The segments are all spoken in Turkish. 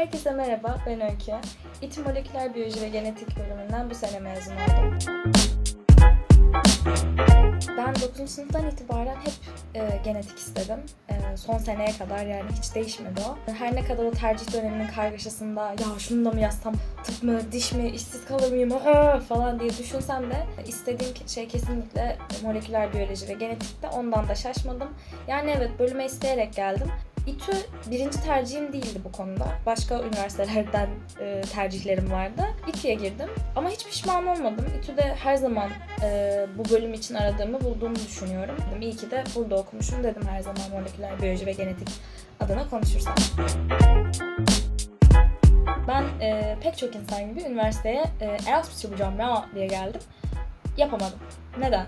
Herkese merhaba, ben Öykü. İTÜ Moleküler Biyoloji ve Genetik bölümünden bu sene mezun oldum. Ben 9. sınıftan itibaren hep e, genetik istedim. E, son seneye kadar yani hiç değişmedi o. Her ne kadar o tercih döneminin kargaşasında ya şunu da mı yazsam, tıp mı, diş mi, işsiz kalır mıyım aa, falan diye düşünsem de istediğim şey kesinlikle moleküler biyoloji ve genetikte ondan da şaşmadım. Yani evet bölüme isteyerek geldim. İTÜ birinci tercihim değildi bu konuda. Başka üniversitelerden e, tercihlerim vardı. İTÜ'ye girdim ama hiç pişman olmadım. İTÜ'de her zaman e, bu bölüm için aradığımı bulduğumu düşünüyorum. İyi ki de burada okumuşum dedim her zaman moleküler biyoloji ve genetik adına konuşursam. Ben e, pek çok insan gibi üniversiteye e, Erasmus yapacağım ya diye geldim. Yapamadım. Neden?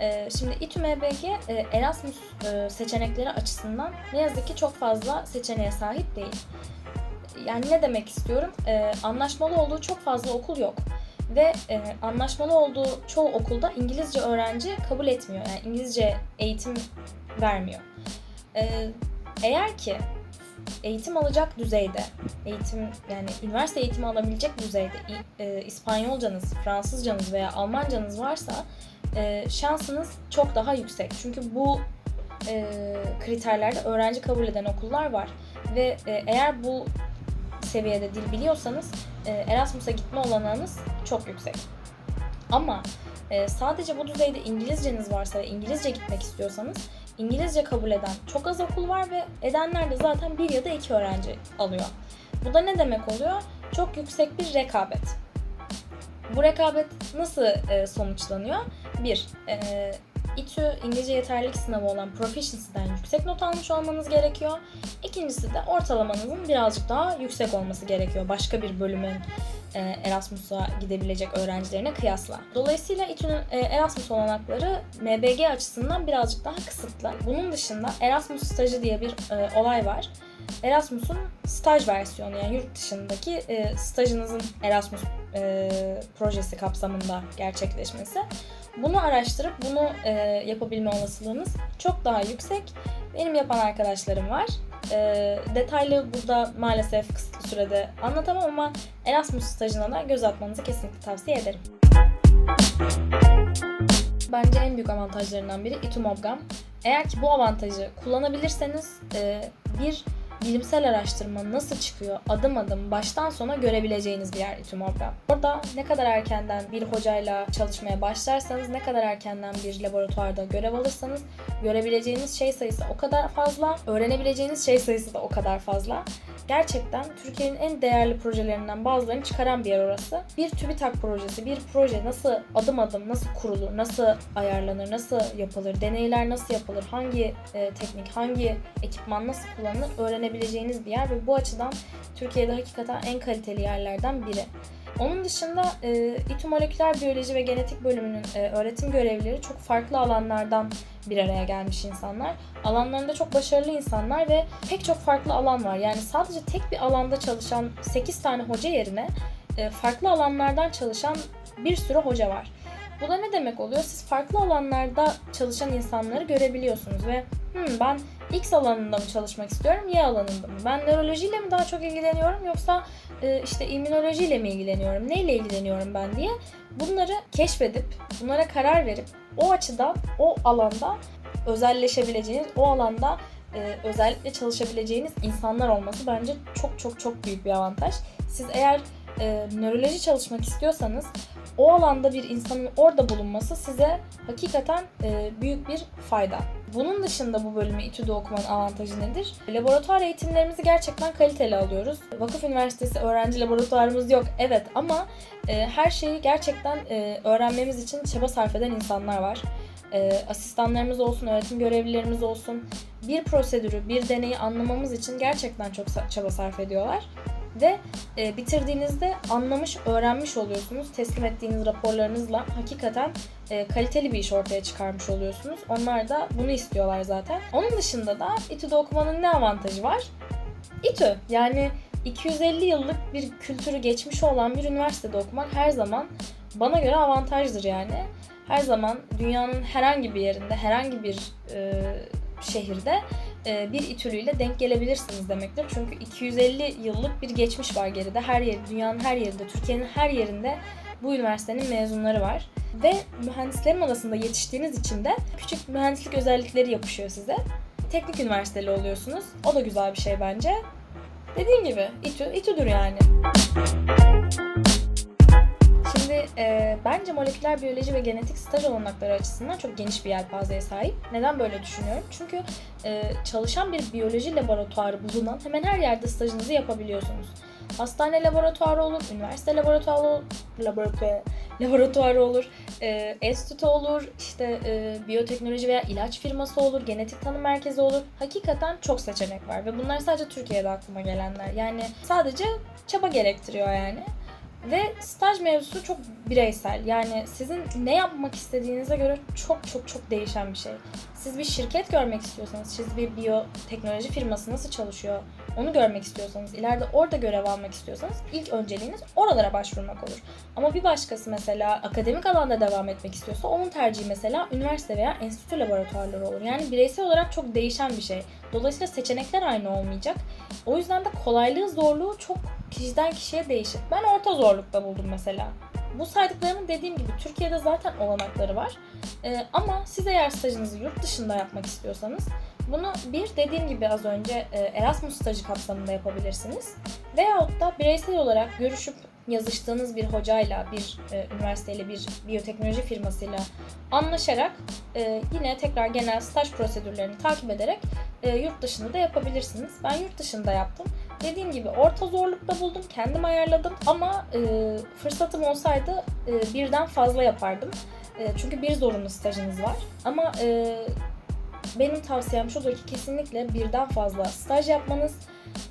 Ee, şimdi İTÜ MBG e, Erasmus e, seçenekleri açısından ne yazık ki çok fazla seçeneğe sahip değil. Yani ne demek istiyorum? Ee, anlaşmalı olduğu çok fazla okul yok. Ve e, anlaşmalı olduğu çoğu okulda İngilizce öğrenci kabul etmiyor. Yani İngilizce eğitim vermiyor. Ee, eğer ki eğitim alacak düzeyde, eğitim yani üniversite eğitimi alabilecek düzeyde e, İspanyolcanız, Fransızcanız veya Almancanız varsa e, şansınız çok daha yüksek. Çünkü bu e, kriterlerde öğrenci kabul eden okullar var. Ve e, eğer bu seviyede dil biliyorsanız e, Erasmus'a gitme olanağınız çok yüksek. Ama e, sadece bu düzeyde İngilizceniz varsa ve İngilizce gitmek istiyorsanız İngilizce kabul eden çok az okul var ve edenler de zaten bir ya da iki öğrenci alıyor. Bu da ne demek oluyor? Çok yüksek bir rekabet. Bu rekabet nasıl e, sonuçlanıyor? Bir, e, İTÜ İngilizce yeterlilik sınavı olan Proficiency'den yüksek not almış olmanız gerekiyor. İkincisi de ortalamanızın birazcık daha yüksek olması gerekiyor başka bir bölümün e, Erasmus'a gidebilecek öğrencilerine kıyasla. Dolayısıyla İTÜ'nün e, Erasmus olanakları MBG açısından birazcık daha kısıtlı. Bunun dışında Erasmus stajı diye bir e, olay var. Erasmus'un staj versiyonu yani yurt dışındaki e, stajınızın Erasmus e, projesi kapsamında gerçekleşmesi. Bunu araştırıp bunu e, yapabilme olasılığınız çok daha yüksek. Benim yapan arkadaşlarım var. E, detaylı burada maalesef kısıtlı sürede anlatamam ama Erasmus stajına da göz atmanızı kesinlikle tavsiye ederim. Bence en büyük avantajlarından biri İTÜMOBGAM. Eğer ki bu avantajı kullanabilirseniz e, bir bilimsel araştırma nasıl çıkıyor adım adım baştan sona görebileceğiniz bir yer İTÜMOBGAM. Orada ne kadar erkenden bir hocayla çalışmaya başlarsanız, ne kadar erkenden bir laboratuvarda görev alırsanız görebileceğiniz şey sayısı o kadar fazla, öğrenebileceğiniz şey sayısı da o kadar fazla. Gerçekten Türkiye'nin en değerli projelerinden bazılarını çıkaran bir yer orası. Bir TÜBİTAK projesi, bir proje nasıl adım adım nasıl kurulur, nasıl ayarlanır, nasıl yapılır, deneyler nasıl yapılır, hangi e, teknik, hangi ekipman nasıl kullanılır öğrenebileceğiniz bir yer ve bu açıdan Türkiye'de hakikaten en kaliteli yerlerden biri. Onun dışında e, İTÜ Moleküler Biyoloji ve Genetik bölümünün e, öğretim görevlileri çok farklı alanlardan bir araya gelmiş insanlar. Alanlarında çok başarılı insanlar ve pek çok farklı alan var. Yani sadece tek bir alanda çalışan 8 tane hoca yerine e, farklı alanlardan çalışan bir sürü hoca var. Bu da ne demek oluyor? Siz farklı alanlarda çalışan insanları görebiliyorsunuz ve hmm, ben X alanında mı çalışmak istiyorum, Y alanında mı? Ben nörolojiyle mi daha çok ilgileniyorum yoksa e, işte immünolojiyle mi ilgileniyorum, neyle ilgileniyorum ben diye bunları keşfedip, bunlara karar verip o açıdan, o alanda özelleşebileceğiniz, o alanda e, özellikle çalışabileceğiniz insanlar olması bence çok çok çok büyük bir avantaj. Siz eğer e, nöroloji çalışmak istiyorsanız o alanda bir insanın orada bulunması size hakikaten e, büyük bir fayda. Bunun dışında bu bölümü İTÜ'de okumanın avantajı nedir? Laboratuvar eğitimlerimizi gerçekten kaliteli alıyoruz. Vakıf Üniversitesi öğrenci laboratuvarımız yok evet ama e, her şeyi gerçekten e, öğrenmemiz için çaba sarf eden insanlar var. E, asistanlarımız olsun, öğretim görevlilerimiz olsun bir prosedürü, bir deneyi anlamamız için gerçekten çok çaba sarf ediyorlar ve e, bitirdiğinizde anlamış, öğrenmiş oluyorsunuz. Teslim ettiğiniz raporlarınızla hakikaten e, kaliteli bir iş ortaya çıkarmış oluyorsunuz. Onlar da bunu istiyorlar zaten. Onun dışında da İTÜ'de okumanın ne avantajı var? İTÜ yani 250 yıllık bir kültürü geçmiş olan bir üniversitede okumak her zaman bana göre avantajdır yani. Her zaman dünyanın herhangi bir yerinde, herhangi bir e, şehirde bir İTÜ'lüyle denk gelebilirsiniz demektir. Çünkü 250 yıllık bir geçmiş var geride. Her yer, dünyanın her yerinde, Türkiye'nin her yerinde bu üniversitenin mezunları var. Ve mühendislerin odasında yetiştiğiniz için de küçük mühendislik özellikleri yapışıyor size. Teknik üniversiteli oluyorsunuz. O da güzel bir şey bence. Dediğim gibi İTÜ, İTÜ'dür yani. E, bence moleküler biyoloji ve genetik staj olanakları açısından çok geniş bir yelpazeye sahip. Neden böyle düşünüyorum? Çünkü e, çalışan bir biyoloji laboratuvarı bulunan hemen her yerde stajınızı yapabiliyorsunuz. Hastane laboratuvarı olur, üniversite laboratuvarı olur, laboratuvarı, laboratuvarı olur, e, enstitü olur, işte e, biyoteknoloji veya ilaç firması olur, genetik tanım merkezi olur. Hakikaten çok seçenek var ve bunlar sadece Türkiye'de aklıma gelenler. Yani sadece çaba gerektiriyor yani. Ve staj mevzusu çok bireysel. Yani sizin ne yapmak istediğinize göre çok çok çok değişen bir şey. Siz bir şirket görmek istiyorsanız, siz bir biyoteknoloji firması nasıl çalışıyor onu görmek istiyorsanız, ileride orada görev almak istiyorsanız ilk önceliğiniz oralara başvurmak olur. Ama bir başkası mesela akademik alanda devam etmek istiyorsa onun tercihi mesela üniversite veya enstitü laboratuvarları olur. Yani bireysel olarak çok değişen bir şey. Dolayısıyla seçenekler aynı olmayacak. O yüzden de kolaylığı, zorluğu çok kişiden kişiye değişir. Ben orta zorlukta buldum mesela. Bu saydıklarımın dediğim gibi Türkiye'de zaten olanakları var. Ee, ama siz eğer stajınızı yurt dışında yapmak istiyorsanız bunu bir dediğim gibi az önce e, Erasmus stajı kapsamında yapabilirsiniz. Veyahut da bireysel olarak görüşüp yazıştığınız bir hocayla, bir e, üniversiteyle, bir biyoteknoloji firmasıyla anlaşarak e, yine tekrar genel staj prosedürlerini takip ederek e, yurt dışında da yapabilirsiniz. Ben yurt dışında yaptım. Dediğim gibi orta zorlukta buldum, kendim ayarladım ama e, fırsatım olsaydı e, birden fazla yapardım. E, çünkü bir zorunlu stajınız var. Ama e, benim tavsiyem şudur ki kesinlikle birden fazla staj yapmanız,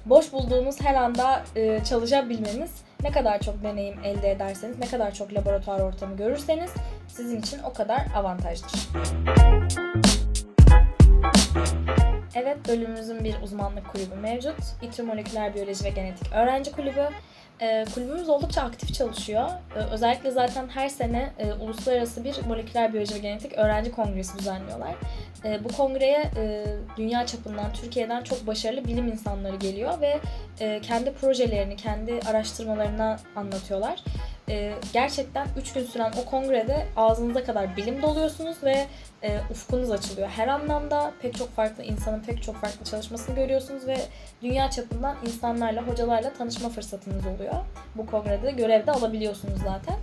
boş bulduğunuz her anda e, çalışabilmeniz, ne kadar çok deneyim elde ederseniz, ne kadar çok laboratuvar ortamı görürseniz sizin için o kadar avantajdır. Evet bölümümüzün bir uzmanlık kulübü mevcut. İTÜ Moleküler Biyoloji ve Genetik Öğrenci Kulübü. Ee, kulübümüz oldukça aktif çalışıyor. Ee, özellikle zaten her sene e, uluslararası bir moleküler biyoloji ve genetik öğrenci kongresi düzenliyorlar. E, bu kongreye e, dünya çapından, Türkiye'den çok başarılı bilim insanları geliyor ve e, kendi projelerini, kendi araştırmalarını anlatıyorlar. E, gerçekten 3 gün süren o kongrede ağzınıza kadar bilim doluyorsunuz ve e, ufkunuz açılıyor. Her anlamda pek çok farklı insanın pek çok farklı çalışmasını görüyorsunuz ve dünya çapından insanlarla, hocalarla tanışma fırsatınız oluyor. Bu kongrede görevde alabiliyorsunuz zaten.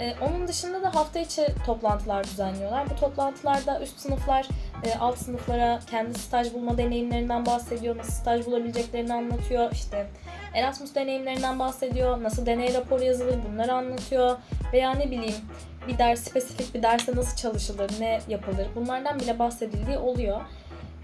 Ee, onun dışında da hafta içi toplantılar düzenliyorlar. Bu toplantılarda üst sınıflar e, alt sınıflara kendi staj bulma deneyimlerinden bahsediyor, nasıl staj bulabileceklerini anlatıyor. İşte Erasmus deneyimlerinden bahsediyor, nasıl deney raporu yazılır bunları anlatıyor. Veya ne bileyim bir ders, spesifik bir derste nasıl çalışılır, ne yapılır bunlardan bile bahsedildiği oluyor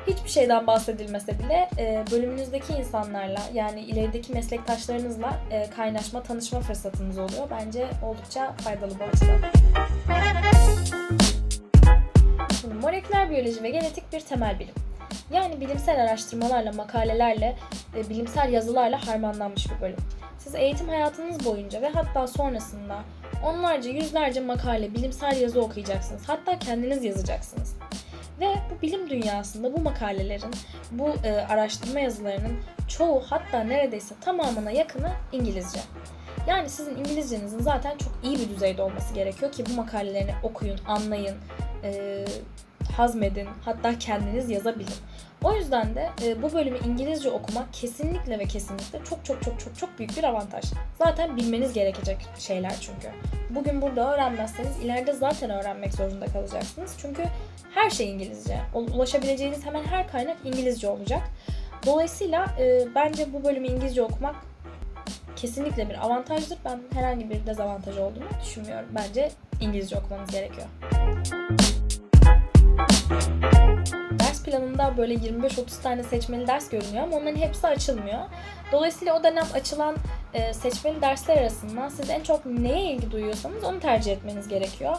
hiçbir şeyden bahsedilmese bile e, bölümünüzdeki insanlarla yani ilerideki meslektaşlarınızla e, kaynaşma, tanışma fırsatınız oluyor. Bence oldukça faydalı bu açıdan. Şimdi moleküler biyoloji ve genetik bir temel bilim. Yani bilimsel araştırmalarla, makalelerle, e, bilimsel yazılarla harmanlanmış bir bölüm. Siz eğitim hayatınız boyunca ve hatta sonrasında onlarca, yüzlerce makale, bilimsel yazı okuyacaksınız. Hatta kendiniz yazacaksınız. Ve bu bilim dünyasında bu makalelerin, bu e, araştırma yazılarının çoğu hatta neredeyse tamamına yakını İngilizce. Yani sizin İngilizcenizin zaten çok iyi bir düzeyde olması gerekiyor ki bu makalelerini okuyun, anlayın, e, hazmedin, hatta kendiniz yazabilin. O yüzden de e, bu bölümü İngilizce okumak kesinlikle ve kesinlikle çok çok çok çok çok büyük bir avantaj. Zaten bilmeniz gerekecek şeyler çünkü. Bugün burada öğrenmezseniz ileride zaten öğrenmek zorunda kalacaksınız. Çünkü her şey İngilizce. Ulaşabileceğiniz hemen her kaynak İngilizce olacak. Dolayısıyla e, bence bu bölümü İngilizce okumak kesinlikle bir avantajdır. Ben herhangi bir dezavantaj olduğunu düşünmüyorum. Bence İngilizce okumanız gerekiyor. Planında böyle 25-30 tane seçmeli ders görünüyor ama onların hepsi açılmıyor. Dolayısıyla o dönem açılan e, seçmeli dersler arasından siz en çok neye ilgi duyuyorsanız onu tercih etmeniz gerekiyor.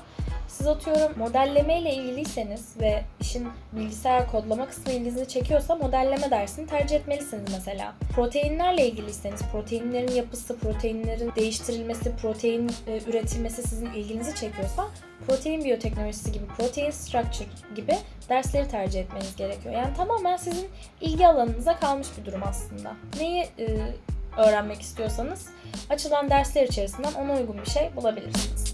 Siz atıyorum modelleme ile ilgiliyseniz ve işin bilgisayar kodlama kısmı ilginizi çekiyorsa modelleme dersini tercih etmelisiniz mesela. Proteinlerle ilgiliyseniz proteinlerin yapısı, proteinlerin değiştirilmesi, protein e, üretilmesi sizin ilginizi çekiyorsa protein biyoteknolojisi gibi, protein structure gibi dersleri tercih etmeniz gerekiyor. Yani tamamen sizin ilgi alanınıza kalmış bir durum aslında. Neyi e, öğrenmek istiyorsanız açılan dersler içerisinden ona uygun bir şey bulabilirsiniz.